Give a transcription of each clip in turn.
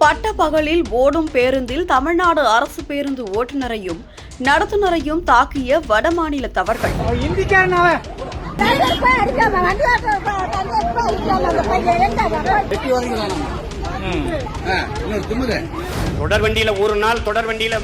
பட்ட பகலில் ஓடும் பேருந்தில் தமிழ்நாடு அரசு பேருந்து ஓட்டுநரையும் நடத்துனரையும் தாக்கிய வடமாநிலத்தவர்கள் அடிக்காம தொடர் வண்டியில ஒரு நாள் தொடர் வண்டியில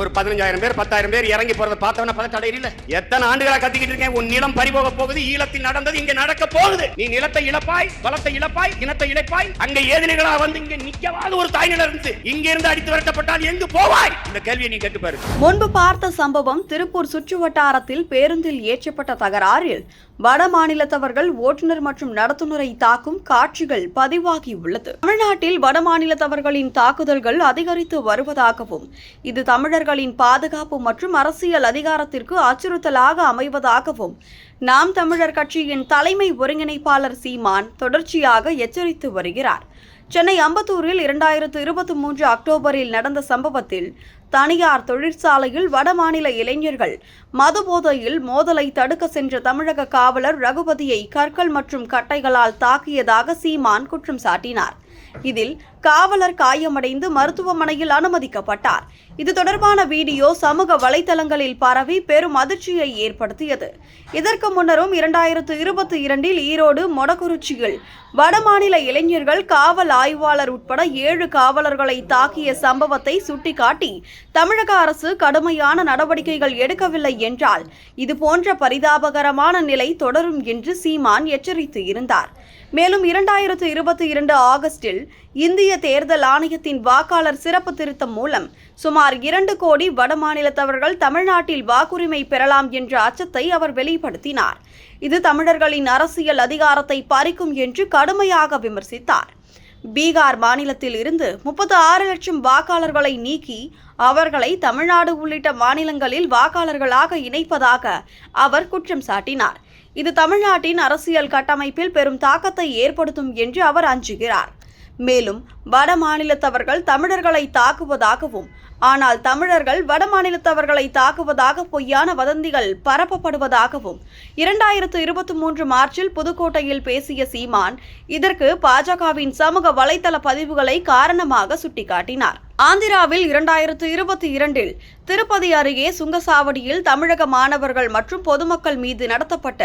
ஒரு பதினஞ்சாயிரம் பேர் பத்தாயிரம் பேர் இறங்கி போறத பார்த்தவன பதட்ட அடையில எத்தனை ஆண்டுகளா கத்திக்கிட்டு இருக்கேன்? உன் நிலம் பறிபோக போகுது ஈழத்தில் நடந்தது இங்க நடக்க போகுது. நீ நிலத்தை இழப்பாய் பலத்தை இழப்பாய் இனத்தை இழப்பாய். அங்க ஏதினைகளா வந்து இங்க நிக்கவாத ஒரு தாய் நிலம் இருந்து. இங்க இருந்து அடித்து விரட்டப்பட்டால் எங்கு போவாய்? இந்த கேள்வியை நீ கேட்டு பாரு. முன்பு பார்த்த சம்பவம் திருப்பூர் சுற்றுவட்டாரத்தில் பேருந்தில் ஏற்றப்பட்ட தகராறில் வட மாநிலத்தவர்கள் ஓட்டுநர் மற்றும் நடத்துனரை தாக்கும் காட்சிகள் பதிவாகியுள்ளது தமிழ்நாட்டில் வடமாநிலத்தவர்களின் தாக்குதல்கள் அதிகரித்து வருவதாகவும் இது தமிழர்களின் பாதுகாப்பு மற்றும் அரசியல் அதிகாரத்திற்கு அச்சுறுத்தலாக அமைவதாகவும் நாம் தமிழர் கட்சியின் தலைமை ஒருங்கிணைப்பாளர் சீமான் தொடர்ச்சியாக எச்சரித்து வருகிறார். சென்னை அம்பத்தூரில் இரண்டாயிரத்து இருபத்தி மூன்று அக்டோபரில் நடந்த சம்பவத்தில் தனியார் தொழிற்சாலையில் வடமாநில இளைஞர்கள் மதுபோதையில் மோதலை தடுக்க சென்ற தமிழக காவலர் ரகுபதியை கற்கள் மற்றும் கட்டைகளால் தாக்கியதாக சீமான் குற்றம் சாட்டினார். இதில் காவலர் காயமடைந்து மருத்துவமனையில் அனுமதிக்கப்பட்டார். இது தொடர்பான வீடியோ சமூக வலைதளங்களில் பரவி பெரும் அதிர்ச்சியை ஏற்படுத்தியது. இதற்கு முன்னரும் இரண்டாயிரத்து இருபத்தி இரண்டில் ஈரோடு மொடக்குறிச்சியில் வடமாநில இளைஞர்கள் காவல் ஆய்வாளர் உட்பட ஏழு காவலர்களை தாக்கிய சம்பவத்தை சுட்டிக்காட்டி தமிழக அரசு கடுமையான நடவடிக்கைகள் எடுக்கவில்லை என்றால் இதுபோன்ற பரிதாபகரமான நிலை தொடரும் என்று சீமான் எச்சரித்து இருந்தார். மேலும் இரண்டாயிரத்து இருபத்தி இரண்டு ஆகஸ்டில் இந்திய தேர்தல் ஆணையத்தின் வாக்காளர் சிறப்பு திருத்தம் மூலம் சுமார் இரண்டு கோடி வடமாநிலத்தவர்கள் தமிழ்நாட்டில் வாக்குரிமை பெறலாம் என்ற அச்சத்தை அவர் வெளிப்படுத்தினார். இது தமிழர்களின் அரசியல் அதிகாரத்தை பறிக்கும் என்று கடுமையாக விமர்சித்தார். பீகார் மாநிலத்தில் இருந்து முப்பத்து ஆறு லட்சம் வாக்காளர்களை நீக்கி அவர்களை தமிழ்நாடு உள்ளிட்ட மாநிலங்களில் வாக்காளர்களாக இணைப்பதாக அவர் குற்றம் சாட்டினார். இது தமிழ்நாட்டின் அரசியல் கட்டமைப்பில் பெரும் தாக்கத்தை ஏற்படுத்தும் என்று அவர் அஞ்சுகிறார். மேலும் வட மாநிலத்தவர்கள் தமிழர்களை தாக்குவதாகவும் ஆனால் தமிழர்கள் வட மாநிலத்தவர்களை தாக்குவதாக பொய்யான வதந்திகள் பரப்பப்படுவதாகவும் இரண்டாயிரத்து இருபத்தி மூன்று மார்ச்சில் புதுக்கோட்டையில் பேசிய சீமான் இதற்கு பாஜகவின் சமூக வலைதள பதிவுகளை காரணமாக சுட்டிக்காட்டினார். ஆந்திராவில் இரண்டாயிரத்து இருபத்தி இரண்டில் திருப்பதி அருகே சுங்கசாவடியில் தமிழக மாணவர்கள் மற்றும் பொதுமக்கள் மீது நடத்தப்பட்ட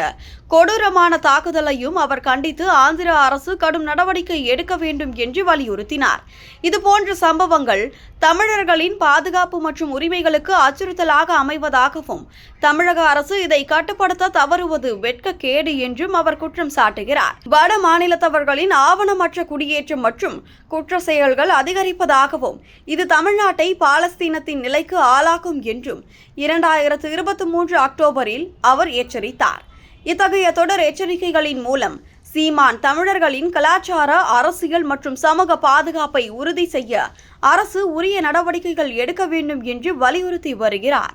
கொடூரமான தாக்குதலையும் அவர் கண்டித்து ஆந்திர அரசு கடும் நடவடிக்கை எடுக்க வேண்டும் என்று வலியுறுத்தினார். இதுபோன்ற சம்பவங்கள் தமிழர்களின் பாதுகாப்பு மற்றும் உரிமைகளுக்கு அச்சுறுத்தலாக அமைவதாகவும் தமிழக அரசு இதை கட்டுப்படுத்த தவறுவது வெட்கக்கேடு என்றும் அவர் குற்றம் சாட்டுகிறார். வட மாநிலத்தவர்களின் ஆவணமற்ற குடியேற்றம் மற்றும் குற்ற செயல்கள் அதிகரிப்பதாகவும் இது தமிழ்நாட்டை பாலஸ்தீனத்தின் நிலைக்கு உண்டாகும் என்றும் இரண்டாயிரத்து இருபத்தி மூன்று அக்டோபரில் அவர் எச்சரித்தார். இத்தகைய தொடர் எச்சரிக்கைகளின் மூலம் சீமான் தமிழர்களின் கலாச்சார அரசியல் மற்றும் சமூக பாதுகாப்பை உறுதி செய்ய அரசு உரிய நடவடிக்கைகள் எடுக்க வேண்டும் என்று வலியுறுத்தி வருகிறார்.